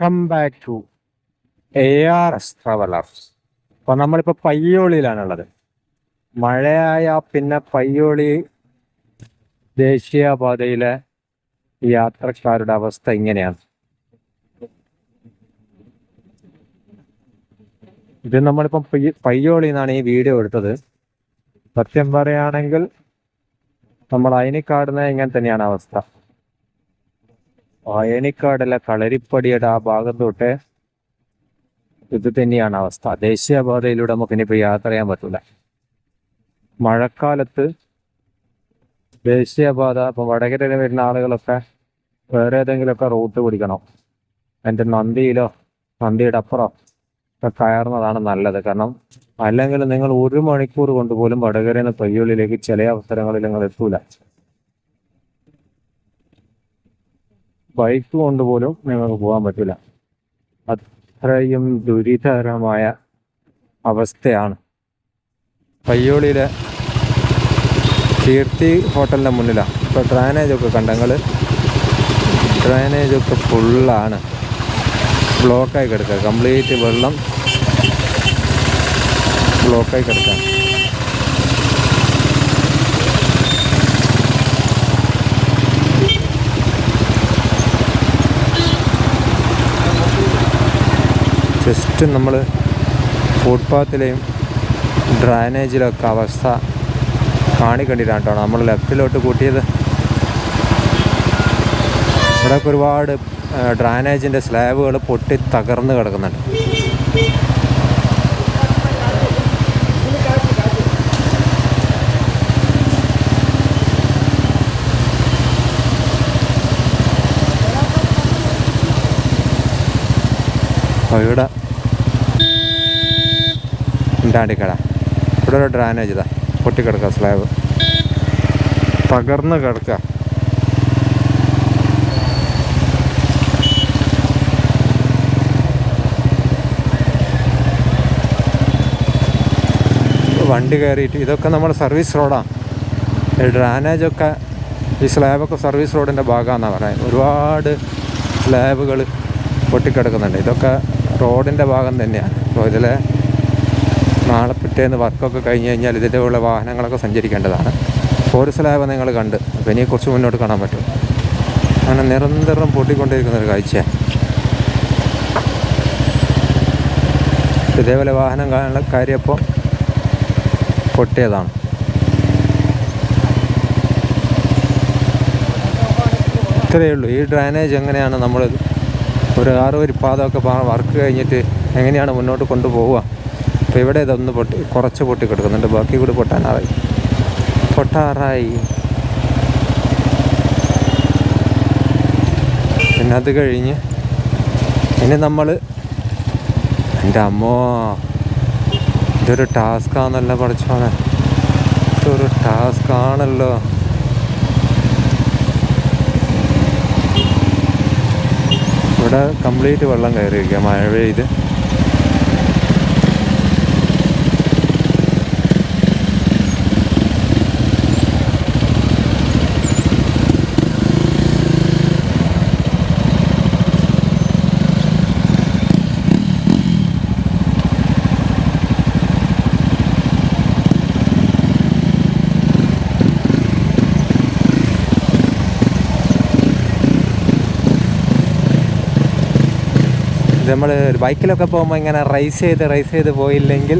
Welcome back to A R S travellers അപ്പോൾ നമ്മളിപ്പോൾ പയ്യോളിയിലാണുള്ളത്. മഴയായ പിന്നെ പയ്യോളി ദേശീയപാതയിലെ യാത്രക്കാരുടെ അവസ്ഥ ഇങ്ങനെയാണ്. ഇത് നമ്മളിപ്പം പയ്യ- പയ്യോളിയിൽ നിന്നാണ് ഈ വീഡിയോ എടുത്തത്. സത്യം പറയുകയാണെങ്കിൽ നമ്മൾ അയനിക്കാടുന്ന ഇങ്ങനെ തന്നെയാണ് അവസ്ഥ. അയനിക്കാടിലെ കളരിപ്പടിയുടെ ആ ഭാഗം തൊട്ട് ഇത് തന്നെയാണ് അവസ്ഥ. ദേശീയപാതയിലൂടെ നമുക്ക് ഇനിയിപ്പോൾ യാത്ര ചെയ്യാൻ പറ്റില്ല മഴക്കാലത്ത് ദേശീയപാത ഇപ്പം വടകരയിൽ വരുന്ന ആളുകളൊക്കെ വേറെ ഏതെങ്കിലുമൊക്കെ റൂട്ട് പിടിക്കണം. എന്റെ നന്ദിയിലോ നന്ദിയുടെ അപ്പുറം ഒക്കെ കയറുന്നതാണ് നല്ലത്. കാരണം അല്ലെങ്കിൽ നിങ്ങൾ ഒരു മണിക്കൂർ കൊണ്ട് പോലും വടകരയിൽ നിന്ന് പയ്യുള്ളിലേക്ക് ചില അവസരങ്ങളിൽ നിങ്ങൾ എത്തൂല. ബൈക്ക് കൊണ്ട് പോലും നിങ്ങൾക്ക് പോകാൻ പറ്റില്ല അത്രയും ദുരിതകരമായ അവസ്ഥയാണ്. പയ്യോളിയിലെ കീർത്തി ഹോട്ടലിന്റെ മുന്നിലാണ്. ഇപ്പോൾ ഡ്രൈനേജൊക്കെ കണ്ടങ്ങൾ ഡ്രൈനേജൊക്കെ ഫുള്ളാണ് ബ്ലോക്കായി കിടക്കുക. കംപ്ലീറ്റ് വെള്ളം ബ്ലോക്കായി കിടക്കുക ജസ്റ്റ് നമ്മൾ ഫുട്പാത്തിലെയും ഡ്രൈനേജിലൊക്കെ അവസ്ഥ കാണിക്കണ്ടിട്ടാണ് കേട്ടോ. നമ്മൾ ലെഫ്റ്റിലോട്ട് കൂട്ടിയത്. ഇവിടെയൊക്കെ ഒരുപാട് ഡ്രൈനേജിന്റെ സ്ലാബുകൾ പൊട്ടി തകർന്ന് കിടക്കുന്നുണ്ട്. ഇവിടെ ഉണ്ടാണ്ടിക്കട ഇവിടെ ഒരു ഡ്രാനേജ് ഇതാ. പൊട്ടിക്കിടക്കുക സ്ലാബ് തകർന്ന് കിടക്കുക വണ്ടി കയറിയിട്ട് ഇതൊക്കെ നമ്മൾ സർവീസ് റോഡാണ് ഡ്രാനേജൊക്കെ ഈ സ്ലാബൊക്കെ സർവീസ് റോഡിന്റെ ഭാഗമാണെന്നാണ് പറയുന്നത്. ഒരുപാട് സ്ലാബുകൾ പൊട്ടിക്കിടക്കുന്നുണ്ട്. ഇതൊക്കെ റോഡിന്റെ ഭാഗം തന്നെയാണ് അപ്പോൾ ഇതിൽ നാളെ പിറ്റേന്ന് വർക്കൊക്കെ കഴിഞ്ഞ് കഴിഞ്ഞാൽ ഇതിന്റെ വാഹനങ്ങളൊക്കെ സഞ്ചരിക്കേണ്ടതാണ്. ഒരു സ്ലാബ് നിങ്ങൾ കണ്ട്. അപ്പോൾ ഇനി കുറച്ച് മുന്നോട്ട് കാണാൻ പറ്റും. അങ്ങനെ നിരന്തരം പൊട്ടിക്കൊണ്ടിരിക്കുന്ന ഒരു കാഴ്ചയാണ് ഇതേപോലെ വാഹനം കാര്യപ്പോൾ പൊട്ടിയതാണ്. ഇത്രയേ ഉള്ളൂ. ഈ ഡ്രൈനേജ് എങ്ങനെയാണ് നമ്മൾ ഒരു ആറ് വരി പാതമൊക്കെ വർക്ക് കഴിഞ്ഞിട്ട് എങ്ങനെയാണ് മുന്നോട്ട് കൊണ്ടുപോവുക? അപ്പോൾ ഇവിടെ ഇതൊന്ന് പൊട്ടി കുറച്ച് പൊട്ടി കിടക്കുന്നുണ്ട് ബാക്കി കൂടി പൊട്ടാനായി. പൊട്ടാറായി. പിന്നെ അത് കഴിഞ്ഞ് ഇനി നമ്മൾ എന്റെ അമ്മോ ഇതൊരു ടാസ്ക് ആണല്ലോ പഠിച്ചോനെ. ഇതൊരു ടാസ്ക് ഇവിടെ കംപ്ലീറ്റ് വെള്ളം കയറിയിരിക്കുക മഴ പെയ്ത് ബൈക്കിലൊക്കെ പോകുമ്പോൾ ഇങ്ങനെ റൈസ് ചെയ്ത് റൈസ് ചെയ്ത് പോയില്ലെങ്കിൽ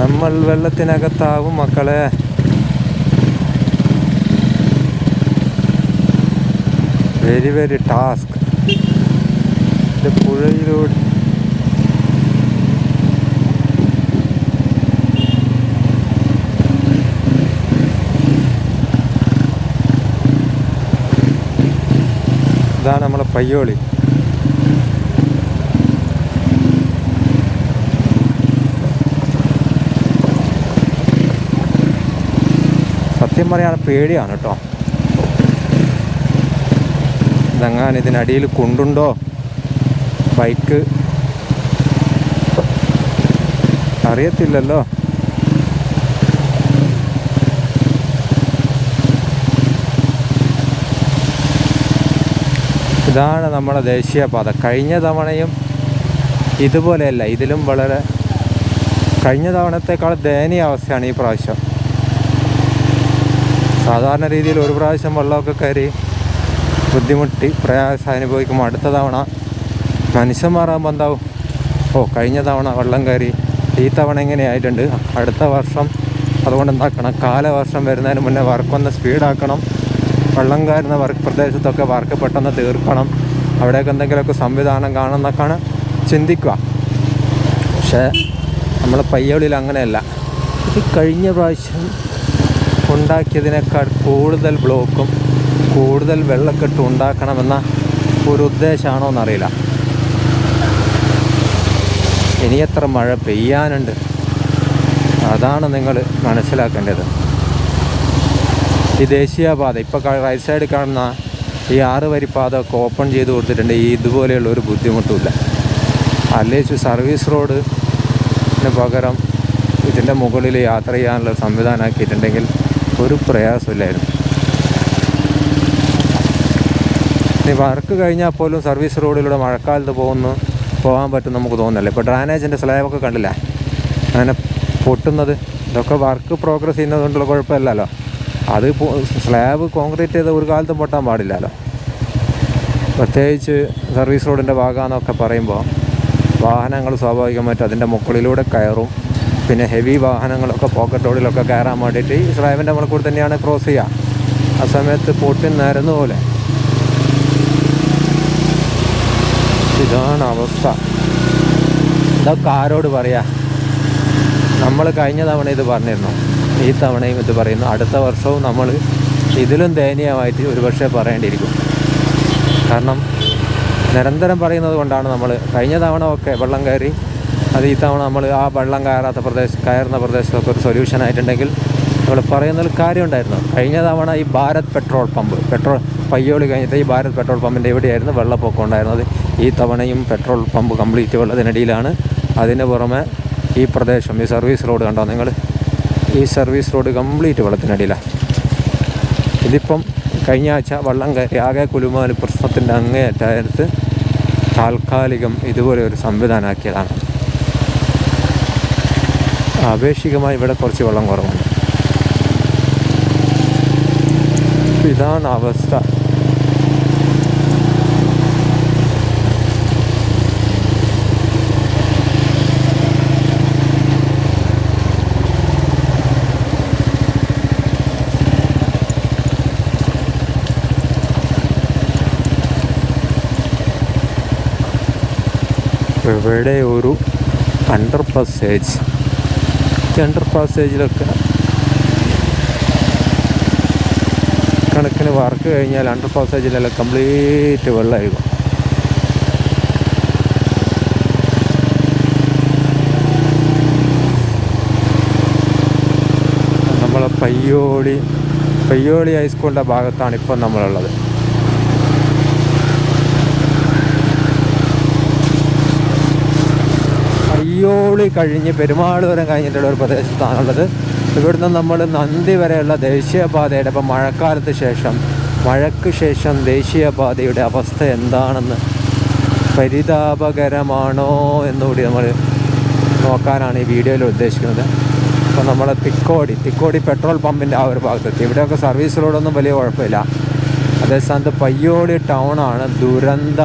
നമ്മൾ വെള്ളത്തിനകത്താവും മക്കളെ. വെരി വെരി ടാസ്ക് പുഴയിലൂടെ ഇതാണ് നമ്മളെ പയ്യോളി. സത്യം പറയാൻ പേടിയാണ് കേട്ടോ. ഇതെങ്ങാൻ ഇതിനടിയിൽ കൊണ്ടുണ്ടോ? ബൈക്ക്. അറിയത്തില്ലല്ലോ. ഇതാണ് നമ്മുടെ ദേശീയപാത കഴിഞ്ഞ തവണയും ഇതുപോലെയല്ല. ഇതിലും വളരെ കഴിഞ്ഞ തവണത്തേക്കാൾ ദയനീയ അവസ്ഥയാണ് ഈ പ്രാവശ്യം. സാധാരണ രീതിയിൽ ഒരു പ്രാവശ്യം വെള്ളമൊക്കെ കയറി ബുദ്ധിമുട്ടി പ്രയാസം അനുഭവിക്കുമ്പോൾ അടുത്ത തവണ മനുഷ്യന്മാരാകുമ്പോൾ എന്താവും ഓ കഴിഞ്ഞ തവണ വെള്ളം കയറി ഈ തവണ എങ്ങനെയായിട്ടുണ്ട് അടുത്ത വർഷം അതുകൊണ്ട് എന്താക്കണം? കാലവർഷം വരുന്നതിന് മുന്നേ വർക്കൊന്ന് സ്പീഡാക്കണം. വെള്ളം കയറുന്ന വർക്ക് പ്രദേശത്തൊക്കെ വർക്ക് പെട്ടെന്ന് തീർക്കണം. അവിടെയൊക്കെ എന്തെങ്കിലുമൊക്കെ സംവിധാനം കാണുന്നൊക്കെയാണ് ചിന്തിക്കുക. പക്ഷേ നമ്മൾ പയ്യോളിയിൽ അങ്ങനെയല്ല. ഇത് കഴിഞ്ഞ പ്രാവശ്യം ഉണ്ടാക്കിയതിനേക്കാൾ കൂടുതൽ ബ്ലോക്കും കൂടുതൽ വെള്ളക്കെട്ടും ഉണ്ടാക്കണമെന്ന ഒരു ഉദ്ദേശമാണോ എന്നറിയില്ല. ഇനി എത്ര മഴ പെയ്യാനുണ്ട്? അതാണ് നിങ്ങൾ മനസ്സിലാക്കേണ്ടത്. ഈ ദേശീയപാത ഇപ്പോൾ റൈറ്റ് സൈഡിൽ കാണുന്ന ഈ ആറ് വരി പാത ഒക്കെ ഓപ്പൺ ചെയ്ത് കൊടുത്തിട്ടുണ്ട്. ഈ ഇതുപോലെയുള്ള ഒരു ബുദ്ധിമുട്ടുമില്ല. അല്ലെങ്കിൽ സർവീസ് റോഡിന് പകരം ഇതിന്റെ മുകളിൽ യാത്ര ചെയ്യാനുള്ള സംവിധാനമാക്കിയിട്ടുണ്ടെങ്കിൽ ഒരു പ്രയാസമില്ലായിരുന്നു. ഇനി വർക്ക് കഴിഞ്ഞാൽ പോലും സർവീസ് റോഡിലൂടെ മഴക്കാലത്ത് പോകുന്നു പോകാൻ പറ്റും നമുക്ക് തോന്നുന്നില്ല. ഇപ്പോൾ ഡ്രാനേജിന്റെ സ്ലാബൊക്കെ കണ്ടില്ല? അങ്ങനെ പൊട്ടുന്നത്. ഇതൊക്കെ വർക്ക് പ്രോഗ്രസ് ചെയ്യുന്നതുകൊണ്ടുള്ള കുഴപ്പമില്ലല്ലോ. അത് സ്ലാബ് കോൺക്രീറ്റ് ചെയ്ത് ഒരു കാലത്തും പൊട്ടാൻ പാടില്ലല്ലോ. പ്രത്യേകിച്ച് സർവീസ് റോഡിന്റെ ഭാഗമാണെന്നൊക്കെ പറയുമ്പോൾ വാഹനങ്ങൾ സ്വാഭാവികമായിട്ട് അതിന്റെ മുകളിലൂടെ കയറും. പിന്നെ ഹെവി വാഹനങ്ങളൊക്കെ പോക്കറ്റ് റോഡിലൊക്കെ കയറാൻ വേണ്ടിയിട്ട് ഈ ഡ്രൈവിന്റെ മുകളിൽ കൂടെ തന്നെയാണ് ക്രോസ് ചെയ്യുക ആ സമയത്ത് പൊട്ടി നിരന്ന പോലെ. ഇതാണ് അവസ്ഥ. ഇതൊക്കെ ആരോട് പറയാ? നമ്മൾ കഴിഞ്ഞ തവണ ഇത് പറഞ്ഞിരുന്നു. ഈ തവണയും ഇത് പറയുന്നു. അടുത്ത വർഷവും നമ്മൾ ഇതിലും ദയനീയമായിട്ട് ഒരുപക്ഷെ പറയേണ്ടിയിരിക്കും. കാരണം നിരന്തരം പറയുന്നത് കൊണ്ടാണ് നമ്മൾ കഴിഞ്ഞ തവണ ഒക്കെ വെള്ളം കയറി അത് ഈ തവണ നമ്മൾ ആ വെള്ളം കയറാത്ത പ്രദേശം കയറുന്ന പ്രദേശത്തൊക്കെ ഒരു സൊല്യൂഷൻ ആയിട്ടുണ്ടെങ്കിൽ നമ്മൾ പറയുന്നതിൽ കാര്യമുണ്ടായിരുന്നു. കഴിഞ്ഞ തവണ ഈ Bharat petrol pump petrol Payyoli കഴിഞ്ഞിട്ട് ഈ ഭാരത് പെട്രോൾ പമ്പിന്റെ എവിടെയായിരുന്നു വെള്ളപ്പൊക്കം ഉണ്ടായിരുന്നത്. ഈ തവണയും പെട്രോൾ പമ്പ് കംപ്ലീറ്റ് വെള്ളത്തിനടിയിലാണ്. അതിന് പുറമെ ഈ പ്രദേശം ഈ സർവീസ് റോഡ് കണ്ടോ നിങ്ങൾ? ഈ സർവീസ് റോഡ് കംപ്ലീറ്റ് വെള്ളത്തിനടിയിലാണ് ഇതിപ്പം കഴിഞ്ഞ ആഴ്ച വള്ളം കയറി ആകെ കുലുമാൽ പ്രശ്നത്തിന്റെ അങ്ങേയറ്റായത്ത് താൽക്കാലികം ഇതുപോലെ ഒരു സംവിധാനമാക്കിയതാണ് ആപേക്ഷികമായി ഇവിടെ കുറച്ച് വെള്ളം കുറവുണ്ട്. ഇതാണ് അവസ്ഥ. ഇവിടെ ഒരു അണ്ടർ പാസേജ് അണ്ടർ പാസേജിലൊക്കെ കണക്കിന് വർക്ക് കഴിഞ്ഞാൽ അണ്ടർ പാസേജിലെല്ലാം കംപ്ലീറ്റ് വെള്ളമായിരിക്കും. നമ്മളെ പയ്യോളി പയ്യോളി ഹൈസ്കൂളിന്റെ ഭാഗത്താണ് ഇപ്പം നമ്മളുള്ളത്. അയ്യോളി കഴിഞ്ഞ് പെരുമാളുവരം കഴിഞ്ഞിട്ടുള്ള ഒരു പ്രദേശത്താണുള്ളത്. ഇവിടുന്ന് നമ്മൾ നന്ദി വരെയുള്ള ദേശീയപാതയുടെ ഇപ്പം മഴക്കാലത്ത് ശേഷം മഴയ്ക്ക് ശേഷം ദേശീയപാതയുടെ അവസ്ഥ എന്താണെന്ന് പരിതാപകരമാണോ എന്നുകൂടി നമ്മൾ നോക്കാനാണ് ഈ വീഡിയോയിൽ ഉദ്ദേശിക്കുന്നത്. അപ്പോൾ നമ്മൾ തിക്കോടി തിക്കോടി പെട്രോൾ പമ്പിന്റെ ആ ഒരു ഭാഗത്തെത്തി. ഇവിടെയൊക്കെ സർവീസ് റോഡൊന്നും വലിയ കുഴപ്പമില്ല. അതേസ്ഥാനത്ത് പയ്യോളി ടൗണാണ് ദുരന്ത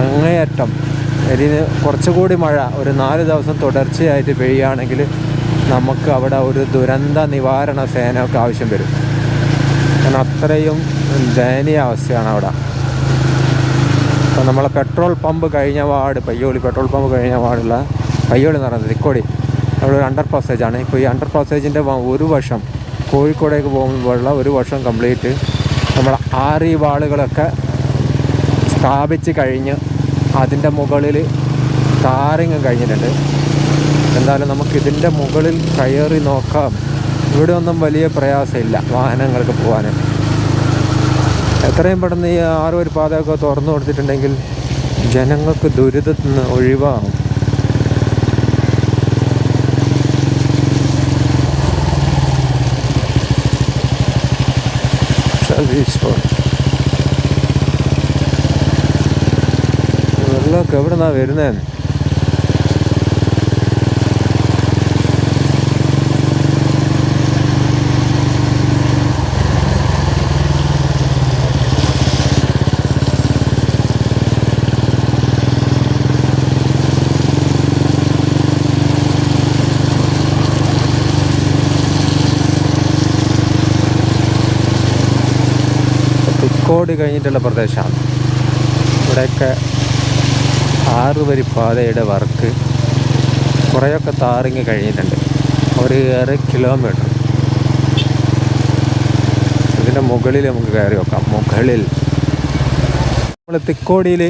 അങ്ങേയറ്റം ഇതിന് കുറച്ചുകൂടി മഴ ഒരു നാല് ദിവസം തുടർച്ചയായിട്ട് പെയ്യുകയാണെങ്കിൽ നമുക്ക് അവിടെ ഒരു ദുരന്ത നിവാരണ സേനയൊക്കെ ആവശ്യം വരും. കാരണം അത്രയും ദയനീയ അവസ്ഥയാണ് അവിടെ. അപ്പം നമ്മളെ പെട്രോൾ പമ്പ് കഴിഞ്ഞ വാർഡ് പയ്യോളി പെട്രോൾ പമ്പ് കഴിഞ്ഞ വാർഡുള്ള പയ്യോളി എന്ന് പറയുന്നത് തിക്കോടി അവിടെ ഒരു അണ്ടർ പാസേജാണ് ഇപ്പോൾ ഈ അണ്ടർ പാസേജിന്റെ ഒരു വർഷം കോഴിക്കോടേക്ക് പോകുമ്പോഴുള്ള ഒരു വർഷം കംപ്ലീറ്റ് നമ്മൾ ആറി വാളുകളൊക്കെ സ്ഥാപിച്ച് കഴിഞ്ഞ് അതിന്റെ മുകളിൽ ടാറിങ്ങും കഴിഞ്ഞിട്ടുണ്ട്. എന്തായാലും നമുക്ക് ഇതിന്റെ മുകളിൽ കയറി നോക്കാം. ഇവിടെ ഒന്നും വലിയ പ്രയാസമില്ല വാഹനങ്ങൾക്ക് പോകാൻ. എത്രയും പെട്ടെന്ന് ഈ ആറും ഒരു പാതയൊക്കെ തുറന്നു കൊടുത്തിട്ടുണ്ടെങ്കിൽ ജനങ്ങൾക്ക് ദുരിതത്തിൽ നിന്ന് ഒഴിവാകും. സർവീസ് റോഡ് വെള്ളമൊക്കെ എവിടെ നിന്നാ വരുന്നതെന്ന് കോടി കഴിഞ്ഞിട്ടുള്ള പ്രദേശമാണ്. ഇവിടെയൊക്കെ ആറ് വരി പാതയുടെ വർക്ക് കുറേയൊക്കെ താറിങ് കഴിഞ്ഞിട്ടുണ്ട്. ഒരു ഏറെ കിലോമീറ്റർ. ഇതിന്റെ മുകളിൽ നമുക്ക് കയറി വെക്കാം മുകളിൽ. നമ്മൾ തിക്കോടിയിൽ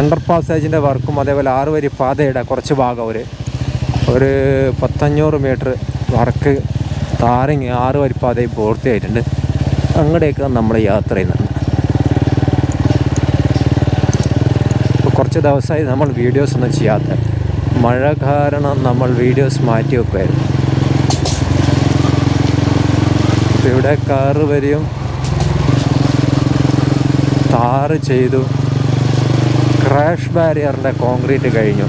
അണ്ടർ പാസേജിന്റെ വർക്കും അതേപോലെ ആറുവരി പാതയുടെ കുറച്ച് ഭാഗം ഒരു ഒരു പത്തഞ്ഞൂറ് മീറ്റർ വർക്ക് താറിങ് ആറുവരി പാതയും പൂർത്തിയായിട്ടുണ്ട്. അങ്ങോട്ടേക്കാണ് നമ്മൾ യാത്ര ചെയ്യുന്നത് ഇപ്പോൾ കുറച്ച് ദിവസമായി നമ്മൾ വീഡിയോസ് ഒന്നും ചെയ്യാത്ത. മഴ കാരണം നമ്മൾ വീഡിയോസ് മാറ്റി വെക്കുമായിരുന്നു ഇവിടെ കാറ് വരെയും താറ് ചെയ്തു. ക്രാഷ് ബാരിയറിന്റെ കോൺക്രീറ്റ് കഴിഞ്ഞു.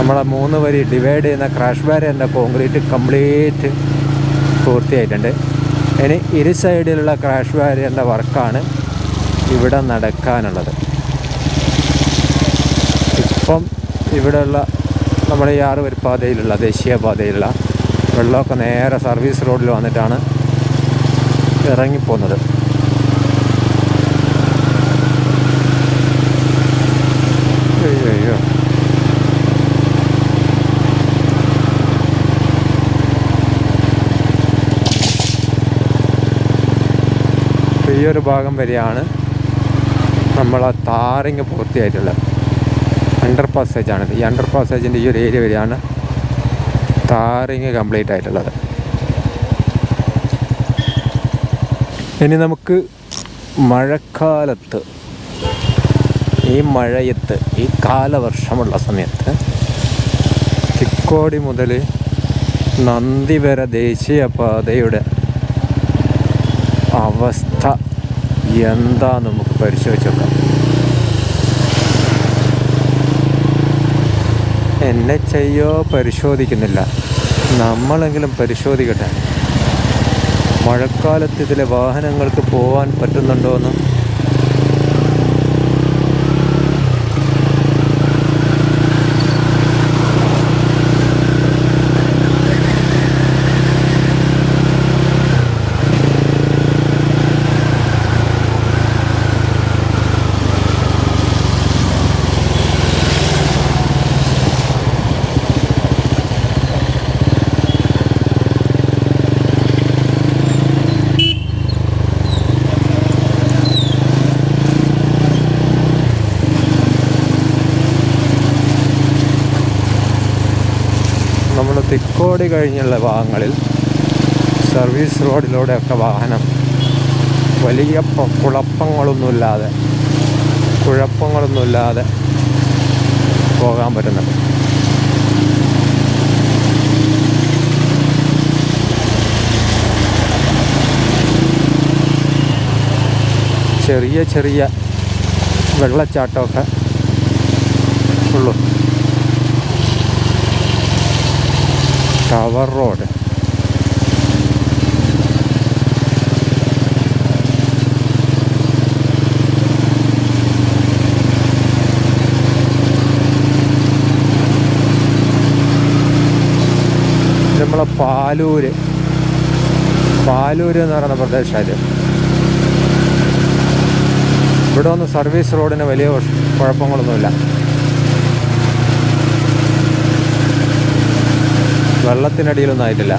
നമ്മളെ മൂന്ന് വരി ഡിവൈഡ് ചെയ്യുന്ന ക്രാഷ് ബാരിയറിന്റെ കോൺക്രീറ്റ് കംപ്ലീറ്റ് പൂർത്തിയായിട്ടുണ്ട്. ഇനി ഇരു സൈഡിലുള്ള ക്രാഷ് ബാരിയറിന്റെ വർക്കാണ് ഇവിടെ നടക്കാനുള്ളത് ഇപ്പം ഇവിടെയുള്ള നമ്മുടെ ഈ ആറ് വരിപ്പാതയിലുള്ള പാതയിലുള്ള ദേശീയ വെള്ളമൊക്കെ നേരെ സർവീസ് റോഡിൽ വന്നിട്ടാണ് ഇറങ്ങിപ്പോകുന്നത് ഈ ഒരു ഭാഗം വരെയാണ് നമ്മൾ ആ താറിങ് പൂർത്തിയായിട്ടുള്ളത്. അണ്ടർ പാസേജാണ് ഈ അണ്ടർ പാസേജിന്റെ ഈ ഒരു ഏരിയ വരെയാണ് താറിങ് കംപ്ലീറ്റ് ആയിട്ടുള്ളത്. ഇനി നമുക്ക് മഴക്കാലത്ത് ഈ മഴയത്ത് ഈ കാലവർഷമുള്ള സമയത്ത് ചിക്കോടി മുതൽ നന്ദി വരെ ദേശീയപാതയുടെ അവസ്ഥ എന്താ നമുക്ക് പരിശോധിച്ച് എച്ച് പരിശോധിക്കുന്നില്ല. നമ്മളെങ്കിലും പരിശോധിക്കട്ടെ. മഴക്കാലത്ത് ഇതിലെ വാഹനങ്ങൾക്ക് പോകാൻ പറ്റുന്നുണ്ടോ തിക്കോടി കഴിഞ്ഞുള്ള ഭാഗങ്ങളിൽ സർവീസ് റോഡിലൂടെയൊക്കെ വാഹനം വലിയ കുഴപ്പങ്ങളൊന്നുമില്ലാതെ കുഴപ്പങ്ങളൊന്നുമില്ലാതെ പോകാൻ പറ്റുന്നുണ്ട്. ചെറിയ ചെറിയ വെള്ളച്ചാട്ടമൊക്കെ ഉള്ളു. ടവർ റോഡ് നമ്മളെ പാലൂര്. പാലൂര് എന്ന് പറയുന്ന പ്രദേശം ഇവിടെ ഒന്നും സർവീസ് റോഡിന് വലിയ കുഴ- കുഴപ്പങ്ങളൊന്നുമില്ല. വെള്ളത്തിനടിയിലൊന്നും ആയിട്ടില്ല.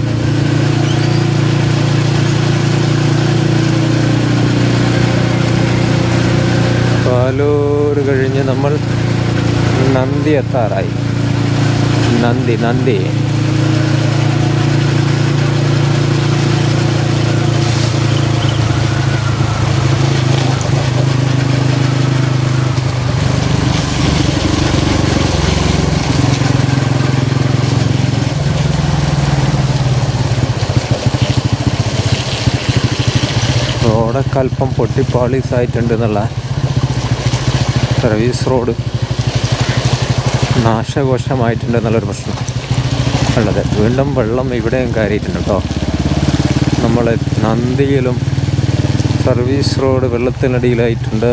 പാലൂർ കഴിഞ്ഞ് നമ്മൾ നന്ദി എത്താറായി. നന്ദി നന്ദി. അല്പം പൊട്ടിപ്പാളീസായിട്ടുണ്ട് എന്നുള്ള സർവീസ് റോഡ് നാശകോശമായിട്ടുണ്ട് എന്നുള്ളൊരു പ്രശ്നം ഉള്ളത്. വീണ്ടും വെള്ളം ഇവിടെയും കയറിയിട്ടുണ്ട് കേട്ടോ. നമ്മൾ നന്ദിയിലും സർവീസ് റോഡ് വെള്ളത്തിനടിയിലായിട്ടുണ്ട്.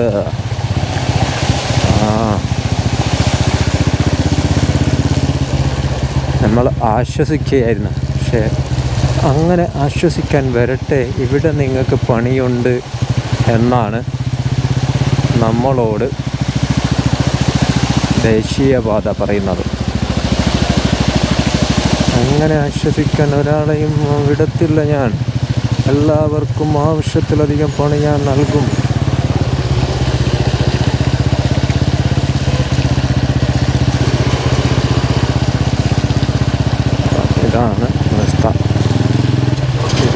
നമ്മൾ ആശ്വസിക്കുകയായിരുന്നു. പക്ഷേ അങ്ങനെ ആശ്വസിക്കാൻ വരട്ടെ ഇവിടെ നിങ്ങൾക്ക് പണിയുണ്ട് എന്നാണ് നമ്മളോട് ദേശീയപാത പറയുന്നത്. അങ്ങനെ ആശ്വസിക്കാൻ ഒരാളെയും വിടത്തില്ല ഞാൻ. എല്ലാവർക്കും ആവശ്യത്തിലധികം പണി ഞാൻ നൽകും. ഇതാണ്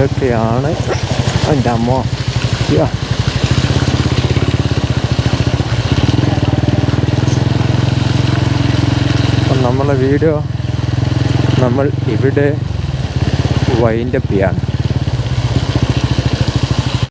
ഇതൊക്കെയാണ് എന്റെ അമ്മ. നമ്മളെ വീഡിയോ നമ്മൾ ഇവിടെ വൈൻഡപ്പ് ചെയ്യാണ്.